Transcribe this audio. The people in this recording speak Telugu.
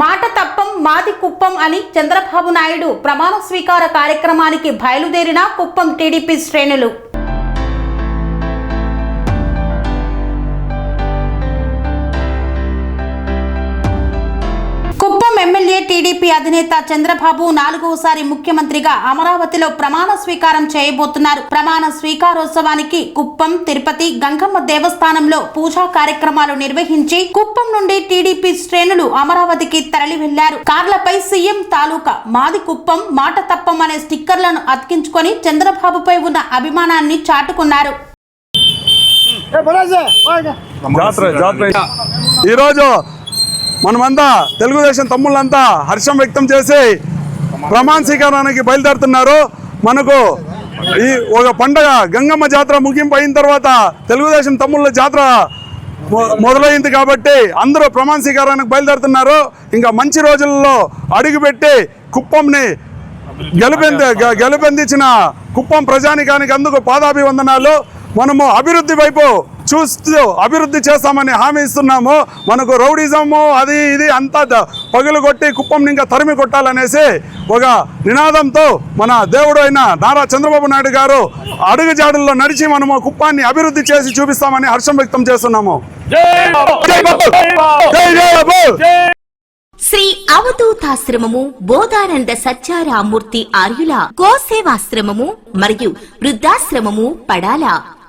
మాట తప్పం మాది కుప్పం అని చంద్రబాబు నాయుడు ప్రమాణ స్వీకార కార్యక్రమానికి బయలుదేరిన కుప్పం టీడీపీ శ్రేణులు. టీడీపీ అధినేత చంద్రబాబు నాలుగోసారి ముఖ్యమంత్రిగా అమరావతిలో ప్రమాణ స్వీకారం చేయబోతున్నారు. ప్రమాణ స్వీకారోత్సవానికి కుప్పం తిరుపతి గంగమ్మ దేవస్థానంలో పూజా కార్యక్రమాలు నిర్వహించి కుప్పం నుండి టీడీపీ శ్రేణులు అమరావతికి తరలి వెళ్ళారు కార్లపై సీఎం తాలూకా మాది కుప్పం మాట తప్పం అనే స్టిక్కర్లను అతికించుకొని చంద్రబాబుపై ఉన్న అభిమానాన్ని చాటుకున్నారు. జాతర జాతర. ఈరోజు మనమంతా తెలుగుదేశం తమ్ముళ్ళంతా హర్షం వ్యక్తం చేసి ప్రమాణ స్వీకారానికి బయలుదేరుతున్నారు. మనకు ఈ ఒక పండగ గంగమ్మ జాతర ముగింపు అయిన తర్వాత తెలుగుదేశం తమ్ముళ్ళ జాతర మొ- మొదలైంది కాబట్టి అందరూ ప్రమాణ స్వీకారానికి బయలుదేరుతున్నారు. ఇంకా మంచి రోజుల్లో అడుగుపెట్టి కుప్పంని గెలుపెంది గ- కుప్పం ప్రజానికానికి అందుకు పాదాభివందనాలు. మనము అభివృద్ధి వైపు చూస్తూ అభివృద్ధి చేస్తామని హామీ ఇస్తున్నాము. మనకు రౌడిజము అది ఇది అంతా పగులు కొట్టి కుప్పం ఇంకా తరిమి కొట్టాలనేసి ఒక నినాదంతో మన దేవుడు అయిన నారా చంద్రబాబు నాయుడు గారు అడుగుజాడుల్లో నడిచి మనము కుప్పాన్ని అభివృద్ధి చేసి చూపిస్తామని హర్షం వ్యక్తం చేస్తున్నాము! శ్రీ అవధూతాశ్రమము బోధానంద సత్యారామూర్తి ఆర్యుల గోసేవాశ్రమము మరియు వృద్ధాశ్రమము పడాల.